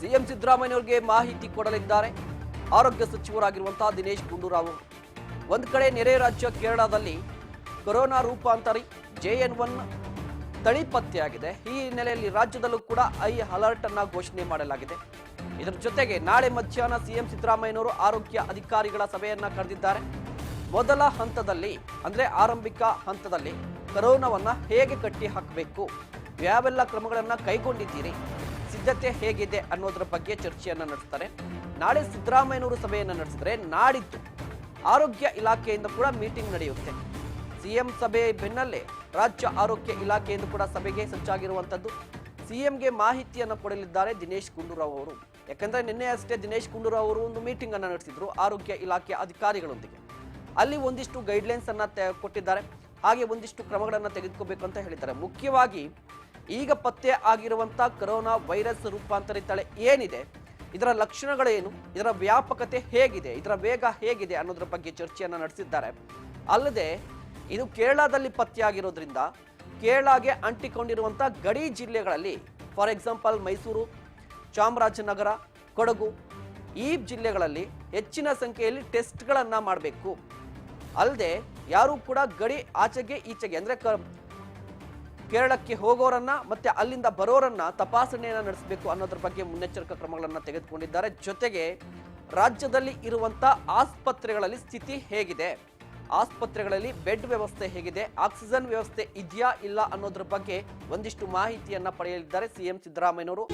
CM ಸಿದ್ದರಾಮಯ್ಯನವರಿಗೆ ಮಾಹಿತಿ ಕೊಡಲಿದ್ದಾರೆ. ಆರೋಗ್ಯ ಸಚಿವರಾಗಿರುವಂತಹ ದಿನೇಶ್ ಗುಂಡೂರಾವ್. ಒಂದು ಕಡೆ ನೆರೆ ರಾಜ್ಯ ಕೇರಳದಲ್ಲಿ ಕೊರೋನಾ ರೂಪಾಂತರಿ ಜೆಎನ್ ಒನ್ ತಳಿ ಪತ್ತೆಯಾಗಿದೆ. ಈ ಹಿನ್ನೆಲೆಯಲ್ಲಿ ರಾಜ್ಯದಲ್ಲೂ ಕೂಡ ಐ ಅಲರ್ಟ್ ಅನ್ನ ಘೋಷಣೆ ಮಾಡಲಾಗಿದೆ. ಇದರ ಜೊತೆಗೆ ನಾಳೆ ಮಧ್ಯಾಹ್ನ ಸಿಎಂ ಸಿದ್ದರಾಮಯ್ಯನವರು ಆರೋಗ್ಯ ಅಧಿಕಾರಿಗಳ ಸಭೆಯನ್ನ ಕರೆದಿದ್ದಾರೆ. ಮೊದಲ ಹಂತದಲ್ಲಿ, ಅಂದ್ರೆ ಆರಂಭಿಕ ಹಂತದಲ್ಲಿ ಕರೋನಾವನ್ನ ಹೇಗೆ ಕಟ್ಟಿ ಹಾಕಬೇಕು ಯಾವೆಲ್ಲ ಕ್ರಮಗಳನ್ನ ಕೈಗೊಂಡಿದ್ದೀರಿ? ಸಿದ್ಧತೆ ಹೇಗಿದೆ ಅನ್ನೋದ್ರ ಬಗ್ಗೆ ಚರ್ಚೆಯನ್ನ ನಡೆಸ್ತಾರೆ. ನಾಳೆ ಸಿದ್ದರಾಮಯ್ಯನವರು ಸಭೆಯನ್ನ ನಡೆಸಿದ್ರೆ ನಾಡಿದ್ದು ಆರೋಗ್ಯ ಇಲಾಖೆಯಿಂದ ಕೂಡ ಮೀಟಿಂಗ್ ನಡೆಯುತ್ತೆ. ಸಿಎಂ ಸಭೆ ಬೆನ್ನಲ್ಲೇ ರಾಜ್ಯ ಆರೋಗ್ಯ ಇಲಾಖೆಯಿಂದ ಕೂಡ ಸಭೆಗೆ ಸಜ್ಜಾಗಿರುವಂಥದ್ದು ಸಿಎಂಗೆ ಮಾಹಿತಿಯನ್ನು ಕೊಡಲಿದ್ದಾರೆ ದಿನೇಶ್ ಗುಂಡೂರಾವ್ ಅವರು. ಯಾಕಂದ್ರೆ ನಿನ್ನೆ ಅಷ್ಟೇ ದಿನೇಶ್ ಗುಂಡೂರಾವ್ ಅವರು ಒಂದು ಮೀಟಿಂಗ್ ಅನ್ನು ನಡೆಸಿದ್ರು ಆರೋಗ್ಯ ಇಲಾಖೆ ಅಧಿಕಾರಿಗಳೊಂದಿಗೆ. ಅಲ್ಲಿ ಒಂದಿಷ್ಟು ಗೈಡ್ಲೈನ್ಸ್ ಅನ್ನ ತೆ- ಕೊಟ್ಟಿದ್ದಾರೆ. ಹಾಗೆ ಒಂದಿಷ್ಟು ಕ್ರಮಗಳನ್ನು ತೆಗೆದುಕೋಬೇಕು ಅಂತ ಹೇಳಿದ್ದಾರೆ. ಮುಖ್ಯವಾಗಿ ಈಗ ಪತ್ತೆ ಆಗಿರುವಂಥ ಕೊರೋನಾ ವೈರಸ್ ರೂಪಾಂತರಿ ತಳೆ ಏನಿದೆ, ಇದರ ಲಕ್ಷಣಗಳೇನು, ಇದರ ವ್ಯಾಪಕತೆ ಹೇಗಿದೆ, ಇದರ ವೇಗ ಹೇಗಿದೆ ಅನ್ನೋದ್ರ ಬಗ್ಗೆ ಚರ್ಚೆಯನ್ನ ನಡೆಸಿದ್ದಾರೆ. ಅಲ್ಲದೆ ಇದು ಕೇರಳದಲ್ಲಿ ಪತ್ತೆಯಾಗಿರೋದ್ರಿಂದ ಕೇರಳಗೆ ಅಂಟಿಕೊಂಡಿರುವಂಥ ಗಡಿ ಜಿಲ್ಲೆಗಳಲ್ಲಿ, ಫಾರ್ ಎಕ್ಸಾಂಪಲ್ ಮೈಸೂರು, ಚಾಮರಾಜನಗರ, ಕೊಡಗು, ಈ ಜಿಲ್ಲೆಗಳಲ್ಲಿ ಹೆಚ್ಚಿನ ಸಂಖ್ಯೆಯಲ್ಲಿ ಟೆಸ್ಟ್ಗಳನ್ನು ಮಾಡಬೇಕು. ಅಲ್ಲದೆ ಯಾರು ಕೂಡ ಗಡಿ ಆಚೆಗೆ ಈಚೆಗೆ, ಅಂದರೆ ಕೇರಳಕ್ಕೆ ಹೋಗೋರನ್ನ ಮತ್ತೆ ಅಲ್ಲಿಂದ ಬರೋರನ್ನ ತಪಾಸಣೆಯನ್ನು ನಡೆಸಬೇಕು ಅನ್ನೋದ್ರ ಬಗ್ಗೆ ಮುನ್ನೆಚ್ಚರಿಕಾ ಕ್ರಮಗಳನ್ನು ತೆಗೆದುಕೊಂಡಿದ್ದಾರೆ. ಜೊತೆಗೆ ರಾಜ್ಯದಲ್ಲಿ ಇರುವಂತ ಆಸ್ಪತ್ರೆಗಳಲ್ಲಿ ಸ್ಥಿತಿ ಹೇಗಿದೆ? ಆಸ್ಪತ್ರೆಗಳಲ್ಲಿ ಬೆಡ್ ವ್ಯವಸ್ಥೆ ಹೇಗಿದೆ? ಆಕ್ಸಿಜನ್ ವ್ಯವಸ್ಥೆ ಇದೆಯಾ ಇಲ್ಲ ಅನ್ನೋದ್ರ ಬಗ್ಗೆ ಒಂದಿಷ್ಟು ಮಾಹಿತಿಯನ್ನ ಪಡೆಯಲಿದ್ದಾರೆ ಸಿಎಂ ಸಿದ್ದರಾಮಯ್ಯನವರು.